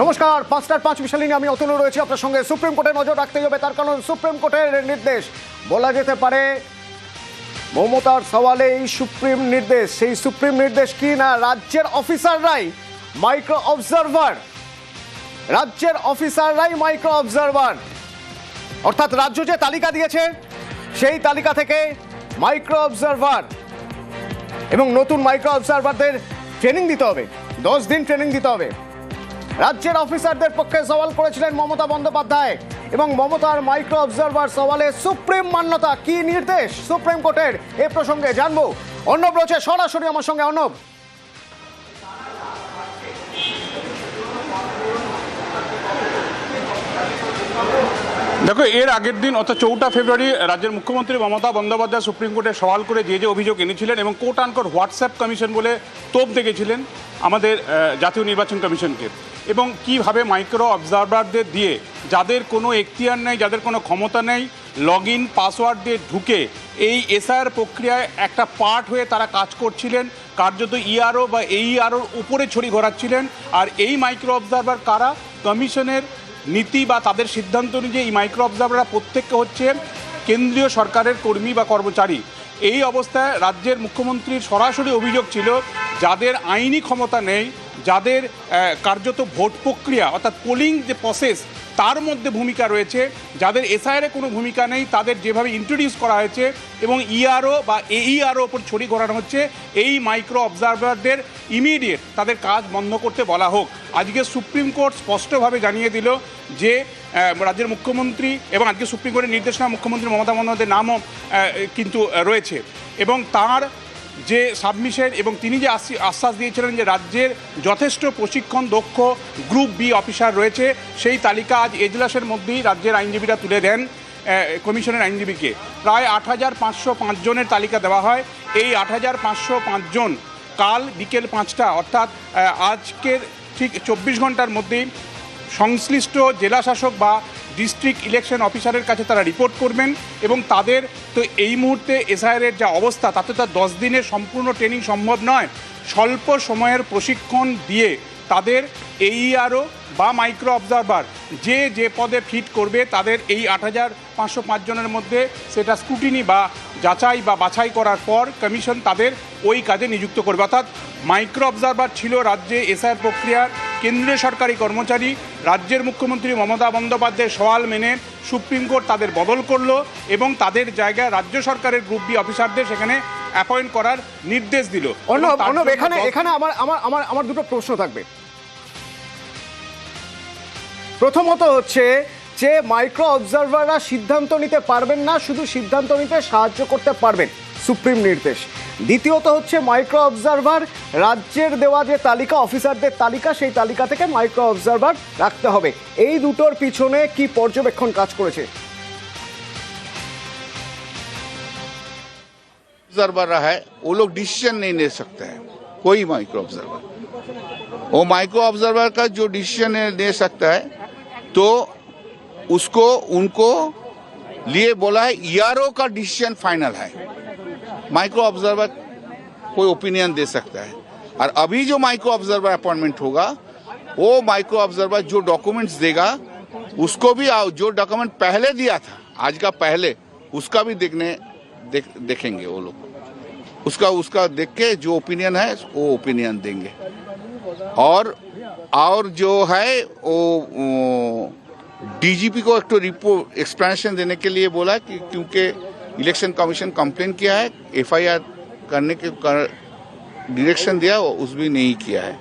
নমস্কার, পাঁচটার পাঁচ বিশালিনী আমি অতনু রয়েছি আপনার সঙ্গে। সুপ্রিম কোর্টে নজর রাখতেই হবে, তার কারণ সুপ্রিম কোর্টের নির্দেশ। বলা যেতে পারে, মমতার সওয়ালে এই সুপ্রিম নির্দেশ। সেই সুপ্রিম নির্দেশ কি না? রাজ্যের অফিসাররাই মাইক্রো অবজারভার। রাজ্যের অফিসাররাই মাইক্রো অবজারভার। অর্থাৎ রাজ্য যে তালিকা দিয়েছে, সেই তালিকা থেকে মাইক্রো অবজারভার এবং নতুন মাইক্রো অবজারভারদের ট্রেনিং দিতে হবে। দশ দিন ট্রেনিং দিতে হবে। রাজ্যের অফিসারদের পক্ষে সওয়াল করেছিলেন মমতা বন্দ্যোপাধ্যায় এবং মমতার মাইক্রো অবজারভার সওয়ালে সুপ্রিম মান্যতা, কি নির্দেশ? সুপ্রিম কোর্টের এ প্রসঙ্গে জানব। অর্ণব রয়েছে সরাসরি আমার সঙ্গে। অর্ণব দেখো, এর আগের দিন, অর্থাৎ চৌঠা ফেব্রুয়ারি, রাজ্যের মুখ্যমন্ত্রী মমতা বন্দ্যোপাধ্যায় সুপ্রিম কোর্টে সওয়াল করে যে যে অভিযোগ এনেছিলেন এবং কোর্ট আনকোট হোয়াটসঅ্যাপ কমিশন বলে তোপ দেখেছিলেন আমাদের জাতীয় নির্বাচন কমিশনকে। এবং কীভাবে মাইক্রো অবজারভারদের দিয়ে যাদের কোনো এখতিয়ার নেই, যাদের কোনো ক্ষমতা নেই লগ ইন পাসওয়ার্ড দিয়ে ঢুকে এই এসআইআর প্রক্রিয়ায় একটা পার্ট হয়ে তারা কাজ করছিলেন, কার্যত ইআরও বা এইআরওর উপরে ছড়ি ঘোরাচ্ছিলেন। আর এই মাইক্রো অবজারভার কারা? কমিশনের নীতি বা তাদের সিদ্ধান্ত অনুযায়ী এই মাইক্রো অবজারভাররা প্রত্যেককে হচ্ছে কেন্দ্রীয় সরকারের কর্মী বা কর্মচারী। এই অবস্থায় রাজ্যের মুখ্যমন্ত্রীর সরাসরি অভিযোগ ছিল, যাদের আইনি ক্ষমতা নেই যাদের কার্যত ভোট প্রক্রিয়া, অর্থাৎ পোলিং যে প্রসেস তার মধ্যে ভূমিকা রয়েছে। যাদের এসআইআরে কোনো ভূমিকা নেই, তাদের যেভাবে ইন্ট্রোডিউস করা হয়েছে এবং ইআরও বা এইআরও ওপর ছড়ি ঘোরানো হচ্ছে, এই মাইক্রো অবজারভারদের ইমিডিয়েট তাদের কাজ বন্ধ করতে বলা হোক। আজকে সুপ্রিম কোর্ট স্পষ্টভাবে জানিয়ে দিল যে রাজ্যের মুখ্যমন্ত্রী এবং আজকে সুপ্রিম কোর্টের নির্দেশনা মুখ্যমন্ত্রী মমতা বন্দ্যোপাধ্যায়ের নামও কিন্তু রয়েছে। এবং তার যে সাবমিশন এবং তিনি যে আশ্বাস- দিয়েছিলেন যে রাজ্যের যথেষ্ট প্রশিক্ষণ দক্ষ গ্রুপ বি অফিসার রয়েছে, সেই তালিকা আজ এজলাসের মধ্যেই রাজ্যের আইনজীবীরা তুলে দেন কমিশনের আইনজীবীকে। প্রায় আট হাজার পাঁচশো পাঁচজনের তালিকা দেওয়া হয়। এই আট হাজার পাঁচশো পাঁচজন কাল বিকেল পাঁচটা, অর্থাৎ আজকের ঠিক চব্বিশ ঘণ্টার মধ্যেই সংশ্লিষ্ট জেলা শাসক বা ডিস্ট্রিক্ট ইলেকশন অফিসারের কাছে তারা রিপোর্ট করবেন এবং তাদের তো এই মুহূর্তে এসআইআরের যা অবস্থা, তাতে তার দশ দিনের সম্পূর্ণ ট্রেনিং সম্ভব নয়। স্বল্প সময়ের প্রশিক্ষণ দিয়ে তাদের এইআরও বা মাইক্রো অবজারভার যে যে পদে ফিট করবে, তাদের এই আট হাজার পাঁচশো পাঁচজনের মধ্যে সেটা স্ক্রুটিনি বা যাচাই বা বাছাই করার পর কমিশন তাদের ওই কাজে নিযুক্ত করবে। অর্থাৎ মাইক্রো অবজারভার ছিল রাজ্যে এসআইআর প্রক্রিয়ার কেন্দ্রীয় সরকারি কর্মচারী, রাজ্যের মুখ্যমন্ত্রী মমতা বন্দ্যোপাধ্যায়ের সওয়াল মেনে সুপ্রিম কোর্ট তাদের বদল করল এবং তাদের জায়গায় রাজ্য সরকারের গ্রুপ বি অফিসারদের সেখানে অ্যাপয়েন্ট করার নির্দেশ দিল। অর্ণব অর্ণব এখানে এখানে আমার আমার আমার আমার দুটো প্রশ্ন থাকবে। প্রথমত হচ্ছে যে মাইক্রো অবজারভাররা সিদ্ধান্ত নিতে পারবেন না শুধু সিদ্ধান্ত নিতে সাহায্য করতে পারবেন সুপ্রিম নির্দেশ। দ্বিতীয়ত হচ্ছে মাইক্রো অবজারভার রাজ্যের দেওয়া যে তালিকা অফিসারদের তালিকা সেই তালিকা থেকে মাইক্রো অবজারভার রাখতে হবে। এই দুটোর পিছনে কি পর্যবেক্ষণ কাজ করেছে? ऑब्जर्वर रहा है, वो लोग डिसीज़न नहीं ले सकते हैं। कोई माइक्रो ऑब्जर्वर वो माइक्रो ऑब्जर्वर का जो डिसीज़न ले सकता है तो उसको, उनको लिए बोला है ईआरओ का डिसीज़न फाइनल है। माइक्रो ऑब्जर्वर कोई ओपिनियन दे सकता है। और अभी जो माइक्रो ऑब्जर्वर अपॉइंटमेंट होगा, वो माइक्रो ऑब्जर्वर जो डॉक्यूमेंट्स देगा, उसको भी जो डॉक्यूमेंट पहले दिया था, आज का पहले, उसका भी देखने देख, देखेंगे वो लोग। उसका उसका देख के जो ओपिनियन है वो ओपिनियन देंगे। और और जो है वो डीजीपी को एक तो रिपोर्ट एक्सप्लेनेशन देने के लिए बोला कि क्योंकि इलेक्शन कमीशन कंप्लेन किया है एफआईआर करने के कर, डिरेक्शन दिया उस भी नहीं किया है।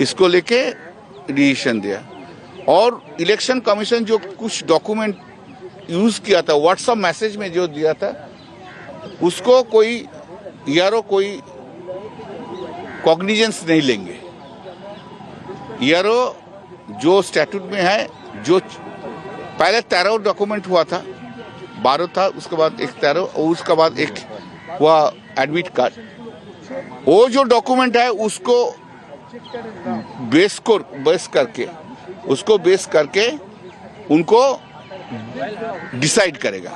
इसको लेके डिसीज़न दिया। और इलेक्शन कमीशन जो कुछ डॉक्यूमेंट यूज़ किया था व्हाट्सएप मैसेज में जो दिया था उसको कोई यारो कोई कॉग्निजेंस नहीं लेंगे। यारो जो स्टैट्यूट में है, जो पहले तेरह डॉक्यूमेंट हुआ था, बारह था, उसके बाद एक तेरह और उसके बाद एक हुआ एडमिट कार्ड वो जो डॉक्यूमेंट है, उसको बेस को बेस करके, उसको बेस करके उनको डिसाइड करेगा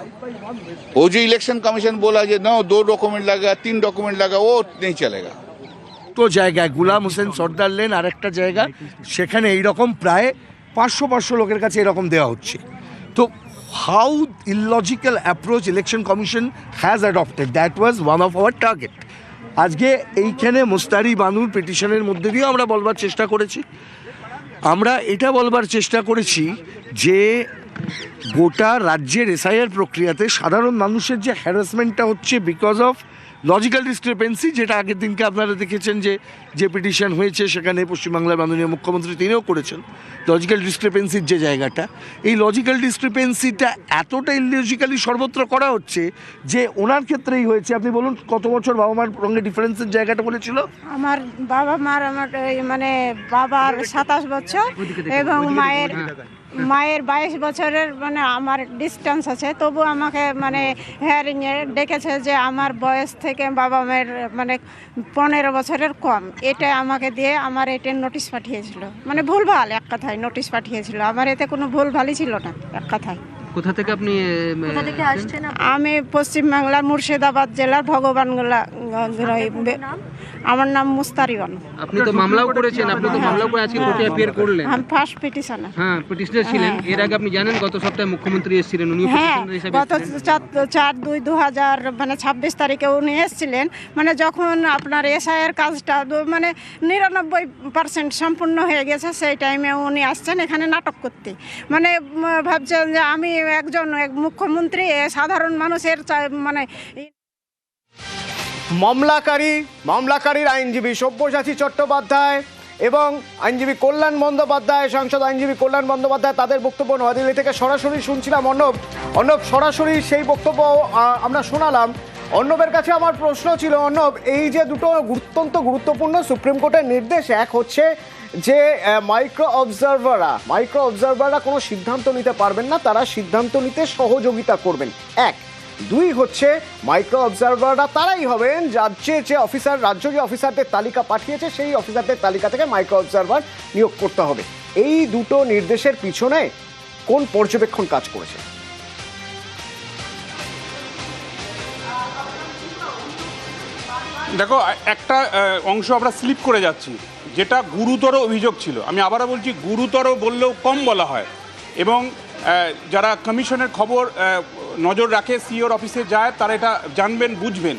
वो जो इलेक्शन कमीशन बोला जो नौ दो डॉक्यूमेंट लगा तीन डॉक्यूमेंट लगा वो नहीं चलेगा দুটো জায়গায় গুলাম হোসেন সর্দার লেন আর একটা জায়গা সেখানে এইরকম প্রায় পাঁচশো পাঁচশো লোকের কাছে এরকম দেওয়া হচ্ছে তো how illogical approach Election Commission has adopted that was one of our target আজকে এইখানে মোস্তারি বানুর পিটিশনের মধ্যে দিয়েও আমরা বলবার চেষ্টা করেছি আমরা এটা বলবার চেষ্টা করেছি যে গোটা রাজ্যের এসআইআর প্রক্রিয়াতে সাধারণ মানুষের যে হ্যারাসমেন্টটা হচ্ছে বিকজ অফ লজিক্যাল ডিসক্রিপেন্সি যেটা আগের দিনকে আপনারা দেখেছেন যে যে পিটিশন হয়েছে সেখানে পশ্চিমবাংলার মাননীয় মুখ্যমন্ত্রী তিনিও করেছেন লজিক্যাল ডিসক্রিপেন্সির যে জায়গাটা। এই লজিক্যাল ডিসক্রিপেন্সিটা এতটা ইললজিক্যালি সর্বত্র করা হচ্ছে যে ওনার ক্ষেত্রেই হয়েছে। আপনি বলুন কত বছর বাবা মার সঙ্গে ডিফারেন্সের জায়গাটা বলেছিল? আমার বাবা মার আমার এই মানে বাবার সাতাশ বছর এবং মায়ের মায়ের বাইশ বছরের মানে আমার ডিস্টেন্স আছে। তবু আমাকে মানে হেয়ারিংয়ে ডেকেছে যে আমার বয়স থেকে বাবা মায়ের মানে পনেরো বছরের কম। এটা আমাকে দিয়ে আমার এটা নোটিশ পাঠিয়েছিল। মানে ভুলভাল এক কথায় নোটিশ পাঠিয়েছিল। আমার এতে কোনো ভুলভালই ছিল না এক কথায়। কোথা থেকে আপনি আসছেন? আমি পশ্চিমবাংলার মুর্শিদাবাদ জেলার ভগবানগোলা আমার নাম মুস্তারিবান আপনি তো মামলাও করেছেন আপনি তো মামলাও করে আজকে কোর্টে অ্যাপিয়ার করলেন। আমি ফার্স্ট পিটিশনার হ্যাঁ পিটিশনার ছিলেন। এর আগে আপনি জানেন গত সপ্তাহে মুখ্যমন্ত্রী এসেছিলেন উনি হ্যাঁ গত। চার- দুই দু হাজার মানে ছাব্বিশ তারিখে উনি এসেছিলেন। মানে যখন আপনার এসআইয়ের কাজটা মানে নিরানব্বই পার্সেন্ট সম্পূর্ণ হয়ে গেছে সেই টাইমে উনি আসছেন এখানে নাটক করতে। মানে ভাবছেন যে আমি একজন এক মুখ্যমন্ত্রী সাধারণ মানুষের মানে মামলাকারী, মামলাকারীর আইনজীবী সব্যসাচী চট্টোপাধ্যায় এবং আইনজীবী কল্যাণ বন্দ্যোপাধ্যায়, সাংসদ আইনজীবী কল্যাণ বন্দ্যোপাধ্যায় তাদের বক্তব্য নয়াদিল্লি থেকে সরাসরি শুনছিলাম। অর্ণব অর্ণব, সরাসরি সেই বক্তব্য আমরা শোনালাম। অর্ণবের কাছে আমার প্রশ্ন ছিল, অর্ণব, এই যে দুটো অত্যন্ত গুরুত্বপূর্ণ সুপ্রিম কোর্টের নির্দেশ, এক হচ্ছে যে মাইক্রো অবজারভাররা মাইক্রো অবজারভাররা কোনো সিদ্ধান্ত নিতে পারবেন না, তারা সিদ্ধান্ত নিতে সহযোগিতা করবেন। এক দুই হচ্ছে মাইক্রো অবজারভাররা, তারাই হবেন রাজ্যে যে অফিসার, রাজ্য যে অফিসারদের তালিকা পাঠিয়েছে, সেই অফিসারদের তালিকা থেকে মাইক্রো অবজারভার নিয়োগ করতে হবে। এই দুটো নির্দেশের পিছনে কোন পর্যবেক্ষণ কাজ করেছে? দেখো, একটা অংশ আমরা স্লিপ করে যাচ্ছি, যেটা গুরুতর অভিযোগ ছিল। আমি আবারও বলছি, গুরুতর বললেও কম বলা হয়। এবং যারা কমিশনের খবর নজর রাখে সিওর অফিসে যায়, তারা এটা জানবেন, বুঝবেন।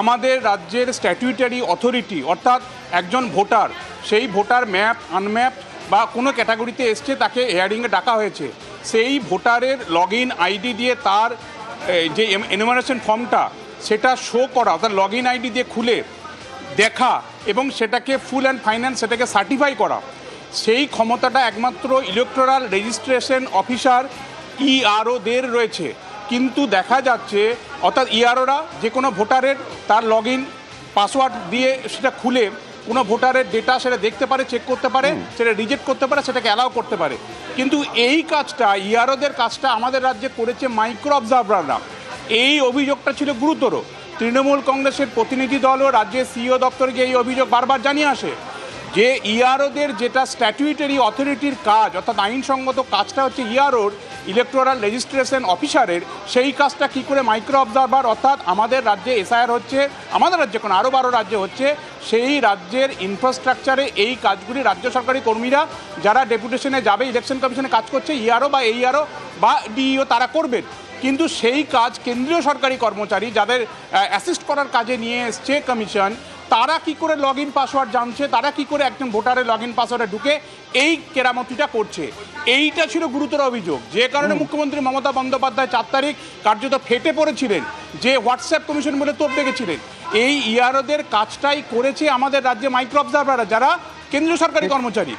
আমাদের রাজ্যের স্ট্যাটিউটারি অথরিটি অর্থাৎ একজন ভোটার, সেই ভোটার ম্যাপ আনম্যাপ বা কোনো ক্যাটাগরিতে এসছে, তাকে হেয়ারিংয়ে ডাকা হয়েছে। সেই ভোটারের লগ ইন আইডি দিয়ে তার যে এনুমারেশন ফর্মটা সেটা শো করা, অর্থাৎ লগ ইন আইডি দিয়ে খুলে দেখা এবং সেটাকে ফুল অ্যান্ড ফাইন্যান্স সেটাকে সার্টিফাই করা। সেই ক্ষমতাটা একমাত্র ইলেকট্রাল রেজিস্ট্রেশন অফিসার ইআরওদের রয়েছে। কিন্তু দেখা যাচ্ছে অর্থাৎ ইআরওরা যে কোনো ভোটারের তার লগ ইন পাসওয়ার্ড দিয়ে সেটা খুলে কোনো ভোটারের ডেটা সেটা দেখতে পারে চেক করতে পারে সেটা রিজেক্ট করতে পারে সেটাকে অ্যালাউ করতে পারে। কিন্তু এই কাজটা ইআরওদের কাজটা আমাদের রাজ্যে করেছে মাইক্রো অবজারভাররা এই অভিযোগটা ছিল গুরুতর। তৃণমূল কংগ্রেসের প্রতিনিধি দলও রাজ্যের সিইও দপ্তরে গিয়ে এই অভিযোগ বারবার জানিয়ে আসে। যে ইআরওদের যেটা স্ট্যাটুইটারি অথরিটির কাজ, অর্থাৎ আইনসঙ্গত কাজটা হচ্ছে ইআরওর ইলেকট্রাল রেজিস্ট্রেশন অফিসারের সেই কাজটা কি করে মাইক্রো অবজারভার অর্থাৎ আমাদের রাজ্যে এসআইআর হচ্ছে, আমাদের রাজ্যে কোনো আরও বারো রাজ্যে হচ্ছে, সেই রাজ্যের ইনফ্রাস্ট্রাকচারে এই কাজগুলি রাজ্য সরকারি কর্মীরা, যারা ডেপুটেশনে যাবে ইলেকশন কমিশনে কাজ করছে ইআরও বা এইআরও বা ডিইও তারা করবেন। কিন্তু সেই কাজ কেন্দ্রীয় সরকারি কর্মচারী, যাদের অ্যাসিস্ট করার কাজে নিয়ে এসছে কমিশন তারা কি করে লগ ইন পাসওয়ার্ড জানছে? তারা কি করে একজন ভোটারের লগ ইন পাসওয়ার্ডে ঢুকে এই কেরামতিটা করছে? এইটা ছিল গুরুতর অভিযোগ। যে কারণে মুখ্যমন্ত্রী মমতা বন্দ্যোপাধ্যায় চার তারিখ কার্যত ফেটে পড়েছিলেন। যে হোয়াটসঅ্যাপ কমিশন বলে তোপ দেখেছিলেন। এই ইয়ারোদের কাজটাই করেছে আমাদের রাজ্যে মাইক্রো অবজারভাররা যারা কেন্দ্রীয় সরকারি কর্মচারী।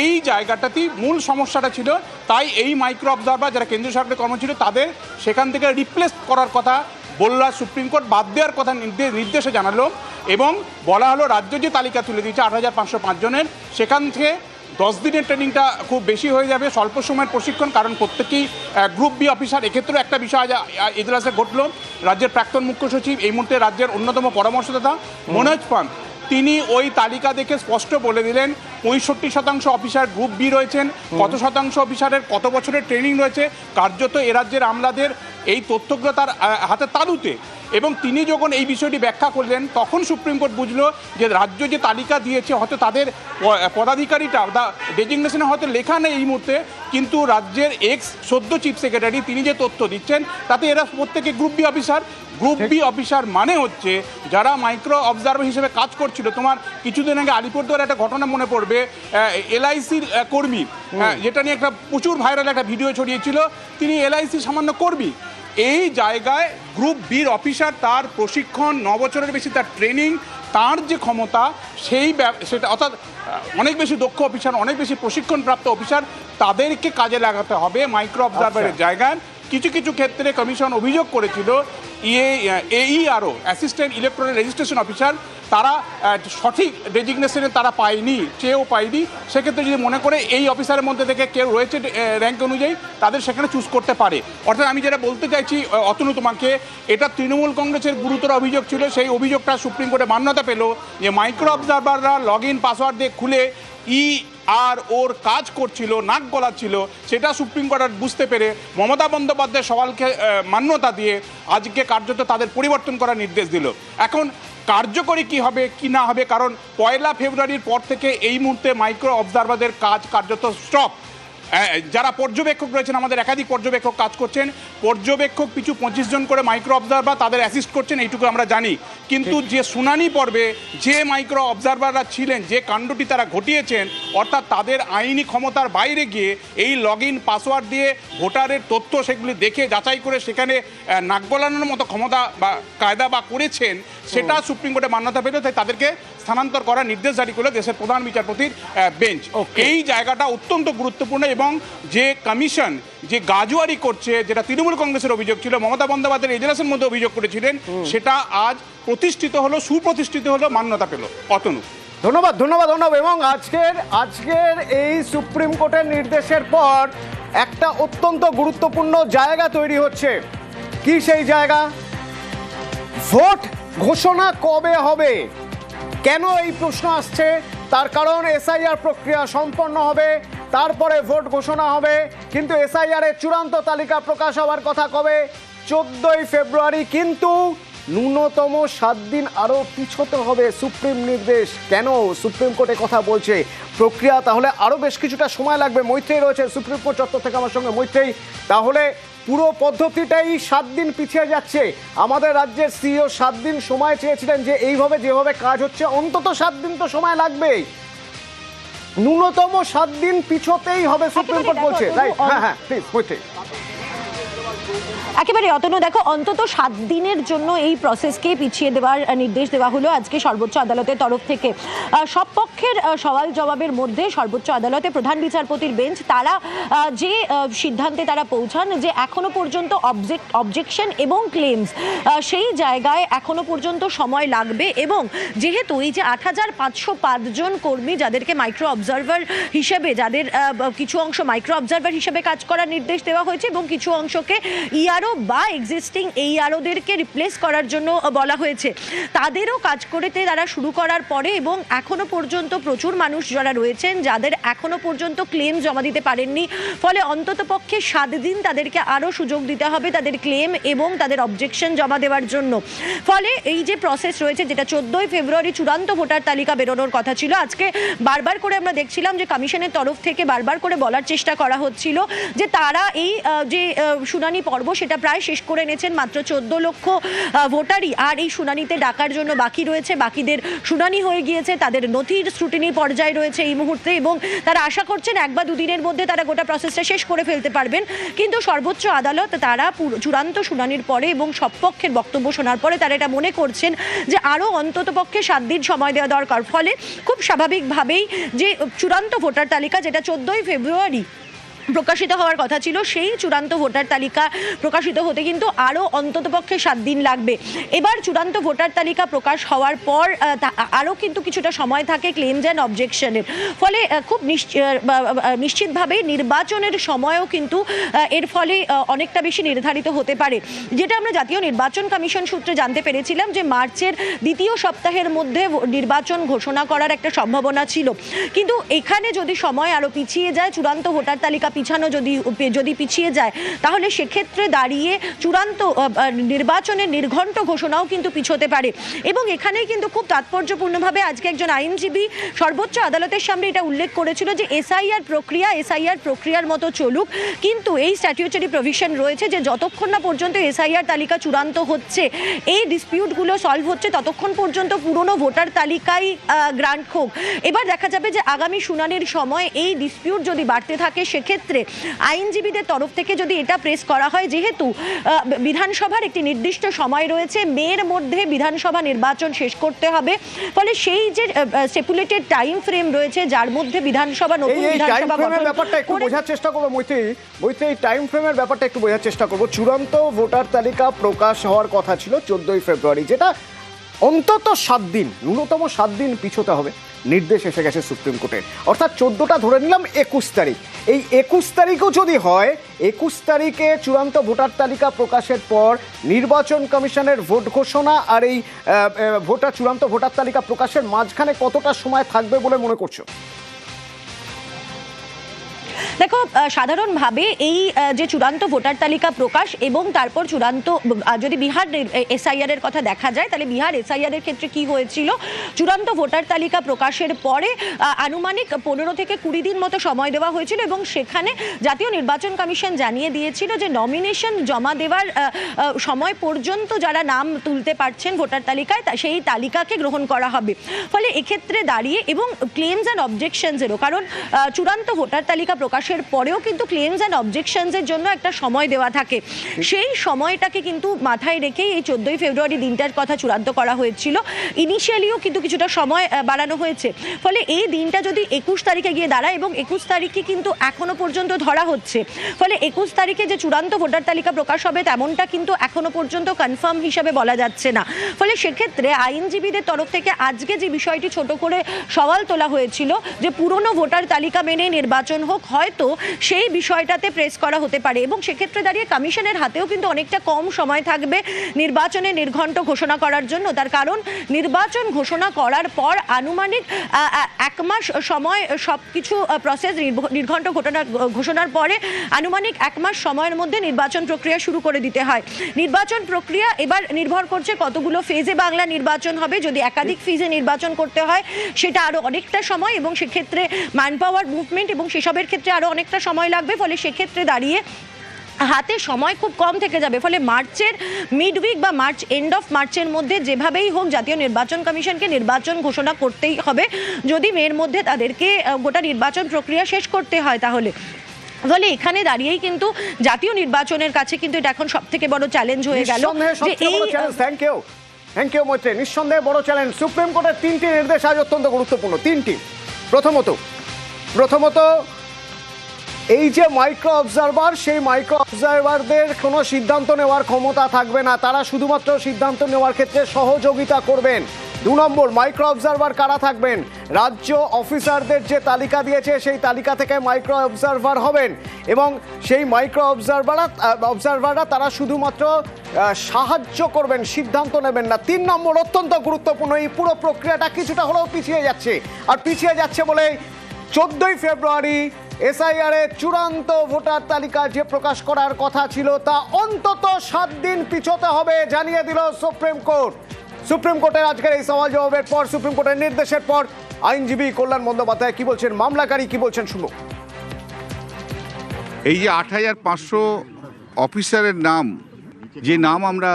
এই জায়গাটাতেই মূল সমস্যাটা ছিল। তাই এই মাইক্রো অবজারভার যারা কেন্দ্রীয় সরকারি কর্মচারী তাদের সেখান থেকে রিপ্লেস করার কথা বললা সুপ্রিম কোর্ট বাদ দেওয়ার কথা নির্দে- নির্দেশে জানালো এবং বলা হলো রাজ্য যে তালিকা তুলে দিয়েছে আট হাজার পাঁচশো পাঁচজনের সেখান থেকে দশ দিনের ট্রেনিংটা খুব বেশি হয়ে যাবে। স্বল্প সময়ের প্রশিক্ষণ কারণ প্রত্যেকেই গ্রুপ বি অফিসার এক্ষেত্রেও একটা বিষয় এজলাসে ঘটলো। রাজ্যের প্রাক্তন মুখ্য সচিব এই মুহূর্তে রাজ্যের অন্যতম পরামর্শদাতা মনোজ পান্ত। তিনি ওই তালিকা দেখে স্পষ্ট বলে দিলেন পঁয়ষট্টি শতাংশ অফিসার গ্রুপ বি রয়েছেন কত শতাংশ অফিসারের কত বছরের ট্রেনিং রয়েছে কার্যত এ রাজ্যের আমলাদের এই তথ্যগুলো তার হাতে তালুতে। এবং তিনি যখন এই বিষয়টি ব্যাখ্যা করলেন তখন সুপ্রিম কোর্ট বুঝলো যে রাজ্য যে তালিকা দিয়েছে হয়তো তাদের পদাধিকারীটা বা ডেজিগনেশনে হয়তো লেখা নেই এই মুহূর্তে কিন্তু রাজ্যের এক্স সদ্য চিফ সেক্রেটারি তিনি যে তথ্য দিচ্ছেন তাতে এরা প্রত্যেকে group B officer group B officer মানে হচ্ছে যারা মাইক্রো অবজারভার হিসেবে কাজ করছিল। তোমার কিছুদিন আগে আলিপুরদুয়ার একটা ঘটনা মনে পড়বে এলআইসির কর্মী যেটা নিয়ে একটা প্রচুর ভাইরাল একটা ভিডিও ছড়িয়েছিল। তিনি এলআইসি সামান্য কর্মী এই জায়গায় গ্রুপ বির অফিসার তার প্রশিক্ষণ ন বছরের বেশি তার ট্রেনিং তার যে ক্ষমতা সেই সেটা অর্থাৎ অনেক বেশি দক্ষ অফিসার অনেক বেশি প্রশিক্ষণপ্রাপ্ত অফিসার তাদেরকে কাজে লাগাতে হবে মাইক্রো অবজারভারের জায়গায়। কিছু কিছু ক্ষেত্রে কমিশন অভিযোগ করেছিল ইয়ে AERO assistant electronic registration officer তারা সঠিক ডেজিগনেশনে তারা পায়নি, চেয়েও পায়নি। সেক্ষেত্রে যদি মনে করে এই অফিসারের মধ্যে থেকে কেউ রয়েছে র্যাঙ্ক অনুযায়ী, তাদের সেখানে চুজ করতে পারে। অর্থাৎ আমি যেটা বলতে চাইছি অতনু তোমাকে, এটা তৃণমূল কংগ্রেসের গুরুতর অভিযোগ ছিল, সেই অভিযোগটা সুপ্রিম কোর্টে মান্যতা পেল যে মাইক্রো অবজারভাররা লগ ইন পাসওয়ার্ড দিয়ে খুলে, ই আর ওর কাজ করছিল, নাক গলাচ্ছিল, সেটা সুপ্রিম কোর্টার বুঝতে পেরে মমতা বন্দ্যোপাধ্যায় সবালকে মান্যতা দিয়ে আজকে কার্যত তাদের পরিবর্তন করার নির্দেশ দিল। এখন কার্যকরী কি হবে, কি না হবে, কারণ পয়লা ফেব্রুয়ারির পর থেকে এই মুহূর্তে মাইক্রো অবজারভারদের কাজ কার্যত স্টপ যারা পর্যবেক্ষক রয়েছেন আমাদের একাধিক পর্যবেক্ষক কাজ করছেন। পর্যবেক্ষক পিছু পঁচিশ জন করে মাইক্রো অবজারভার তাদের অ্যাসিস্ট করছেন এইটুকু আমরা জানি। কিন্তু যে শুনানি পর্বে যে মাইক্রো অবজারভাররা ছিলেন যে কাণ্ডটি তারা ঘটিয়েছেন অর্থাৎ তাদের আইনি ক্ষমতার বাইরে গিয়ে এই লগ ইন পাসওয়ার্ড দিয়ে ভোটারের তথ্য সেগুলি দেখে যাচাই করে সেখানে নাক গলানোর মতো ক্ষমতা বা কায়দা বা করেছেন সেটা সুপ্রিম কোর্টে মান্যতা পেল তাই তাদেরকে স্থানান্তর করার নির্দেশ জারি করল দেশের প্রধান বিচারপতির বেঞ্চ এই জায়গাটা অত্যন্ত গুরুত্বপূর্ণ এবং যে কমিশন যে গাজুয়ারি করছে যেটা তৃণমূল কংগ্রেসের অভিযোগ ছিল মমতা বন্দ্যোপাধ্যায়ের এজলাসের মধ্যে অভিযোগ করেছিলেন সেটা আজ প্রতিষ্ঠিত হলো সুপ্রতিষ্ঠিত হলো মান্যতা পেল। অতনু। ধন্যবাদ ধন্যবাদ অর্ণব এবং আজকের আজকের এই সুপ্রিম কোর্টের নির্দেশের পর একটা অত্যন্ত গুরুত্বপূর্ণ জায়গা তৈরি হচ্ছে। কি সেই জায়গা? ভোট ঘোষণা কবে হবে? কেন এই প্রশ্ন আসছে? তার কারণ এসআইআর প্রক্রিয়া সম্পন্ন হবে, তারপরে ভোট ঘোষণা হবে, কিন্তু এসআইআর এর চূড়ান্ত তালিকা প্রকাশ হওয়ার কথা কবে? চোদ্দই ফেব্রুয়ারি কিন্তু ন্যূনতম সাত দিন আরও পিছোতে হবে সুপ্রিম নির্দেশ। কেন? সুপ্রিম কোর্টে কথা বলছে। প্রক্রিয়া তাহলে আরও বেশ কিছুটা সময় লাগবে। মৈত্রেই রয়েছে সুপ্রিম কোর্ট চত্বর থেকে আমার সঙ্গে মৈত্রেই তাহলে পুরো পদ্ধতিটাই সাত দিন পিছিয়ে যাচ্ছে। আমাদের রাজ্যের সিইও সাত দিন সময় চেয়েছিলেন যে এইভাবে যেভাবে কাজ হচ্ছে অন্তত সাত দিন তো সময় লাগবেই। ন্যূনতম সাত দিন পিছোতেই হবে সুপ্রিম কোর্ট বলছে। রাইট হ্যাঁ হ্যাঁ প্লিজ একেবারে অতনু, দেখো, অন্তত সাত দিনের জন্য এই প্রসেসকে পিছিয়ে দেওয়ার নির্দেশ দেওয়া হলো আজকে সর্বোচ্চ আদালতের তরফ থেকে। সব পক্ষের সওয়াল জবাবের মধ্যে সর্বোচ্চ আদালতে প্রধান বিচারপতির বেঞ্চ, তারা যে সিদ্ধান্তে তারা পৌঁছান যে এখনও পর্যন্ত অবজেক্ট অবজেকশন এবং ক্লেমস সেই জায়গায় এখনও পর্যন্ত সময় লাগবে এবং যেহেতু এই যে আট হাজার পাঁচশো পাঁচজন কর্মী যাদেরকে মাইক্রো অবজারভার হিসেবে, যাদের কিছু অংশ মাইক্রো অবজারভার হিসেবে কাজ করার নির্দেশ দেওয়া হয়েছে এবং কিছু অংশকে ইআরও বা এক্সিস্টিং এইআরওদেরকে রিপ্লেস করার জন্য বলা হয়েছে। তাদেরও কাজ করতে তারা শুরু করার পরে এবং এখনও পর্যন্ত প্রচুর মানুষ যারা রয়েছেন, যাদের এখনও পর্যন্ত ক্লেম জমা দিতে পারেননি, ফলে অন্তত পক্ষে সাত দিন তাদেরকে আরও সুযোগ দিতে হবে তাদের ক্লেম এবং তাদের অবজেকশন জমা দেওয়ার জন্য। ফলে এই যে প্রসেস রয়েছে, যেটা চোদ্দোই ফেব্রুয়ারি চূড়ান্ত ভোটার তালিকা বেরোনোর কথা ছিল, আজকে বারবার করে আমরা দেখছিলাম যে কমিশনের তরফ থেকে বারবার করে বলার চেষ্টা করা হচ্ছিল যে তারা এই যে শুনানি পর্ব সেটা প্রায় শেষ করে এনেছেন মাত্র চোদ্দ লক্ষ ভোটারই। আর এই শুনানিতে ডাকার জন্য বাকি রয়েছে, বাকিদের শুনানি হয়ে গিয়েছে, তাদের নথির স্ক্রুটিনি পর্যায়ে রয়েছে এই মুহূর্তে এবং তারা আশা করছেন এক বা দুদিনের মধ্যে তারা গোটা প্রসেসটা শেষ করে ফেলতে পারবেন। কিন্তু সর্বোচ্চ আদালত তারা চূড়ান্ত শুনানির পরে এবং সব পক্ষের বক্তব্য শোনার পরে তারা এটা মনে করছেন যে আরও অন্তত পক্ষে সাত দিন সময় দেওয়া দরকার। ফলে খুব স্বাভাবিকভাবেই যে চূড়ান্ত ভোটার তালিকা যেটা চোদ্দোই ফেব্রুয়ারি প্রকাশিত হওয়ার কথা ছিল, সেই চূড়ান্ত ভোটার তালিকা প্রকাশিত হতে কিন্তু আরও অন্ততপক্ষে সাত দিন লাগবে। এবার চূড়ান্ত ভোটার তালিকা প্রকাশ হওয়ার পর আরও কিন্তু কিছুটা সময় থাকে ক্লেমস অ্যান্ড অবজেকশনের। ফলে খুব নিশ্চিতভাবে নির্বাচনের সময়ও কিন্তু এর ফলে অনেকটা বেশি নির্ধারিত হতে পারে। যেটা আমরা জাতীয় নির্বাচন কমিশন সূত্রে জানতে পেরেছিলাম যে মার্চের দ্বিতীয় সপ্তাহের মধ্যে নির্বাচন ঘোষণা করার একটা সম্ভাবনা ছিল। কিন্তু এখানে যদি সময় আরও পিছিয়ে যায়, চূড়ান্ত ভোটার তালিকা পিছানো যদি যদি পিছিয়ে যায়, তাহলে সেক্ষেত্রে দাঁড়িয়ে চূড়ান্ত নির্বাচনের নির্ঘণ্ট ঘোষণাও কিন্তু পিছোতে পারে। এবং এখানেই কিন্তু খুব তাৎপর্যপূর্ণভাবে আজকে একজন আইনজীবী সর্বোচ্চ আদালতের সামনে এটা উল্লেখ করেছিল যে এসআইআর প্রক্রিয়া, এসআইআর প্রক্রিয়ার মতো চলুক। কিন্তু এই স্ট্যাটিউটারি প্রভিশন রয়েছে যে যতক্ষণ না পর্যন্ত এসআইআর তালিকা চূড়ান্ত হচ্ছে, এই ডিসপিউটগুলো সলভ হচ্ছে ততক্ষণ পর্যন্ত পুরনো ভোটার তালিকাই গ্রান্ট হোক। এবার দেখা যাবে যে আগামী শুনানির সময় এই ডিসপিউট যদি বাড়তে থাকে, সেক্ষেত্রে আইনজীবীদের তরফ থেকে যদি এটা প্রেস করা হয় যেহেতু বিধানসভার একটি নির্দিষ্ট সময় রয়েছে মেয়ের মধ্যে বিধানসভা নির্বাচন শেষ করতে হবে। ফলে সেই যে স্টেপুলেটেড টাইম ফ্রেম রয়েছে যার মধ্যে বিধানসভা নতুন বিধানসভা ব্যাপারটা একটু বোঝার চেষ্টা করব মৈত্রী। মৈত্রী এই টাইম ফ্রেমের ব্যাপারটা একটু বোঝার চেষ্টা করব। চূড়ান্ত ভোটার তালিকা প্রকাশ হওয়ার কথা ছিল চোদ্দই ফেব্রুয়ারি যেটা অন্তত সাত দিন ন্যূনতম সাত দিন পিছোতে হবে। নির্দেশ এসে গেছে সুপ্রিম কোর্টের অর্থাৎ চোদ্দটা ধরে নিলাম একুশ তারিখ। এই একুশ তারিখও যদি হয়, একুশ তারিখে চূড়ান্ত ভোটার তালিকা প্রকাশের পর নির্বাচন কমিশনের ভোট ঘোষণা আর এই ভোটার, চূড়ান্ত ভোটার তালিকা প্রকাশের মাঝখানে কতটা সময় থাকবে বলে মনে করছ? দেখো সাধারণভাবে এই যে চূড়ান্ত ভোটার তালিকা প্রকাশ এবং তারপর চূড়ান্ত যদি বিহার এসআইআর এর কথা দেখা যায়, তাহলে বিহার এসআইআর এর ক্ষেত্রে কি হয়েছিল? চূড়ান্ত ভোটার তালিকা প্রকাশের পরে আনুমানিক পনেরো থেকে কুড়ি দিন মতো সময় দেওয়া হয়েছিল এবং সেখানে জাতীয় নির্বাচন কমিশন জানিয়ে দিয়েছিল যে নমিনেশন জমা দেওয়ার সময় পর্যন্ত যারা নাম তুলতে পারছেন ভোটার তালিকায় সেই তালিকাকে গ্রহণ করা হবে। ফলে এক্ষেত্রে দাঁড়িয়ে এবং ক্লেমস অ্যান্ড অবজেকশনসেরও কারণ চূড়ান্ত ভোটার তালিকা প্রকাশের পরেও কিন্তু ক্লেমস অ্যান্ড অবজেকশনসের জন্য একটা সময় দেওয়া থাকে। সেই সময়টাকে কিন্তু মাথায় রেখেই এই চোদ্দোই ফেব্রুয়ারি দিনটার কথা চূড়ান্ত করা হয়েছিল। ইনিশিয়ালিও কিন্তু কিছুটা সময় বাড়ানো হয়েছে। ফলে এই দিনটা যদি একুশ তারিখে গিয়ে দাঁড়ায় এবং একুশ তারিখে কিন্তু এখনও পর্যন্ত ধরা হচ্ছে। ফলে একুশ তারিখে যে চূড়ান্ত ভোটার তালিকা প্রকাশ হবে, তেমনটা কিন্তু এখনও পর্যন্ত কনফার্ম হিসাবে বলা যাচ্ছে না। ফলে সেক্ষেত্রে আইনজীবীদের তরফ থেকে আজকে যে বিষয়টি ছোট করে সওয়াল তোলা হয়েছিল, যে পুরনো ভোটার তালিকা মেনে নির্বাচন হোক হয়তো সেই বিষয়টাতে প্রেস করা হতে পারে এবং সেক্ষেত্রে দাঁড়িয়ে কমিশনের হাতেও কিন্তু অনেকটা কম সময় থাকবে নির্বাচনে নির্ঘণ্ট ঘোষণা করার জন্য। তার কারণ নির্বাচন ঘোষণা করার পর আনুমানিক এক মাস সময় সব কিছু প্রসেস নির্ঘণ্ট ঘটনা ঘোষণার পরে আনুমানিক এক মাস সময়ের মধ্যে নির্বাচন প্রক্রিয়া শুরু করে দিতে হয়। নির্বাচন প্রক্রিয়া এবার নির্ভর করছে কতগুলো ফেজে বাংলা নির্বাচন হবে। যদি একাধিক ফেজে নির্বাচন করতে হয়, সেটা আরও অনেকটা সময় এবং সেক্ষেত্রে ম্যান পাওয়ার মুভমেন্ট এবং সেসবের ক্ষেত্রে আরও অনেকটা সময় লাগবে ফলে সেক্ষেত্রে দাঁড়িয়ে হাতে সময় খুব কম থেকে যাবে। ফলে মার্চের মিড উইক বা মার্চ এন্ড অফ মার্চের মধ্যে যেভাবেই হোক জাতীয় নির্বাচন কমিশনকে নির্বাচন ঘোষণা করতেই হবে। যদি মেয়ের মধ্যে তাদেরকে গোটা নির্বাচন প্রক্রিয়া শেষ করতে হয় তাহলে। ফলে এখানে দাঁড়িয়েই কিন্তু জাতীয় নির্বাচনের কাছে কিন্তু এটা এখন সব থেকে বড় চ্যালেঞ্জ হয়ে গেল। নিঃসন্দেহে যে এই থ্যাংক ইউ থ্যাংক ইউ মৈত্রী। নিঃসন্দেহে বড় চ্যালেঞ্জ সুপ্রিম কোর্টের তিনটি নির্দেশ আজ অত্যন্ত গুরুত্বপূর্ণ। তিনটি। প্রথমত প্রথমত এই যে মাইক্রো অবজারভার সেই মাইক্রো অবজারভারদের কোনো সিদ্ধান্ত নেওয়ার ক্ষমতা থাকবে না। তারা শুধুমাত্র সিদ্ধান্ত নেওয়ার ক্ষেত্রে সহযোগিতা করবেন। দু নম্বর মাইক্রো অবজারভার কারা থাকবেন? রাজ্য অফিসারদের যে তালিকা দিয়েছে, সেই তালিকা থেকে মাইক্রো অবজারভার হবেন এবং সেই মাইক্রো অবজারভাররা অবজারভাররা তারা শুধুমাত্র সাহায্য করবেন, সিদ্ধান্ত নেবেন না। তিন নম্বর, অত্যন্ত গুরুত্বপূর্ণ, এই পুরো প্রক্রিয়াটা কিছুটা হলেও পিছিয়ে যাচ্ছে। আর পিছিয়ে যাচ্ছে বলে চোদ্দই ফেব্রুয়ারি এসআইআর চূড়ান্ত ভোটার তালিকা যে প্রকাশ করার কথা ছিল তা অন্তত সাত দিন পিছোতে হবে জানিয়ে দিল সুপ্রিম কোর্ট। সুপ্রিম কোর্টের আজকের এই সওয়াল জবাবের পর, সুপ্রিম কোর্টের নির্দেশের পর আইনজীবী কল্যাণ বন্দ্যোপাধ্যায় কি বলছেন? মামলাকারী কি বলছেন? শুনুন। এই যে আট হাজার পাঁচশো অফিসারের নাম, যে নাম আমরা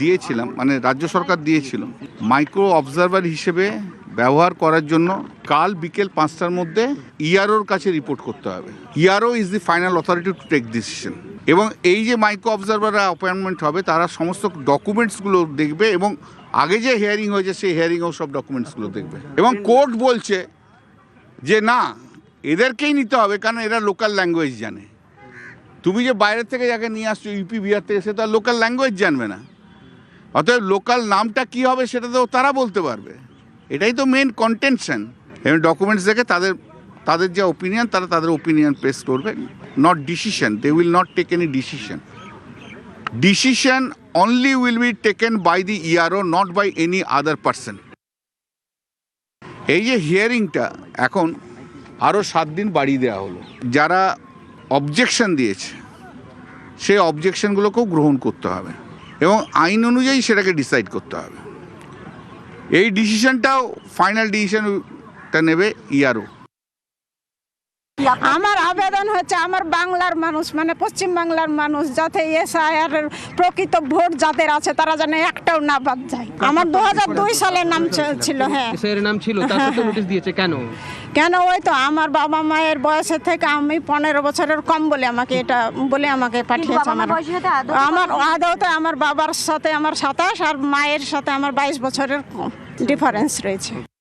দিয়েছিলাম মানে রাজ্য সরকার দিয়েছিল, মাইক্রো অবজারভার হিসেবে ব্যবহার করার জন্য কাল বিকেল পাঁচটার মধ্যে ইআরওর কাছে রিপোর্ট করতে হবে। ERO is the final authority to take decision এবং এই যে মাইক্রো অবজারভাররা অ্যাপয়েন্টমেন্ট হবে, তারা সমস্ত ডকুমেন্টসগুলো দেখবে এবং আগে যে হিয়ারিং হয়েছে, সেই হিয়ারিংয়েও সব ডকুমেন্টসগুলো দেখবে। এবং কোর্ট বলছে যে, না, এদেরকেই নিতে হবে, কারণ এরা লোকাল ল্যাঙ্গুয়েজ জানে। তুমি যে বাইরে থেকে যাকে নিয়ে আসছো ইউপি বিহার থেকে সে তো লোকাল ল্যাঙ্গুয়েজ জানবে না। অতএব লোকাল নামটা কি হবে, সেটা তো তারা বলতে পারবে। এটাই তো মেন কন্টেনশন এবং ডকুমেন্টস দেখে তাদের তাদের যে ওপিনিয়ন তারা তাদের ওপিনিয়ন পেশ করবে। Not decision they will not take any decision decision only will be taken by the ERO not by any other person এই যে হিয়ারিংটা এখন আরও সাত দিন বাড়িয়ে দেওয়া হলো। যারা অবজেকশন দিয়েছে, সেই অবজেকশনগুলোকেও গ্রহণ করতে হবে। এবং আইন অনুযায়ী সেটাকে ডিসাইড করতে হবে। এই ডিসিশনটাও ফাইনাল ডিসিশনটা নেবে ইয়ারও। আমার আবেদন হচ্ছে আমার বাংলার মানুষ মানে পশ্চিম বাংলার মানুষ যাতে এসআইআর এর প্রকৃত ভোট যাদের আছে তারা যেন একটাও না বাদ যায়। আমার দু হাজার দুই সালের নাম ছিল হ্যাঁ। নাম ছিল নোটিশ দিয়েছে কেন? কেন? ওই তো আমার বাবা মায়ের বয়সের থেকে আমি পনেরো বছরের কম বলে আমাকে এটা বলে আমাকে পাঠিয়েছে আমার। মার বয়সের সাথে আদৌ আমার আদৌতে আমার বাবার সাথে আমার সাতাশ আর মায়ের সাথে আমার বাইশ বছরের ডিফারেন্স রয়েছে।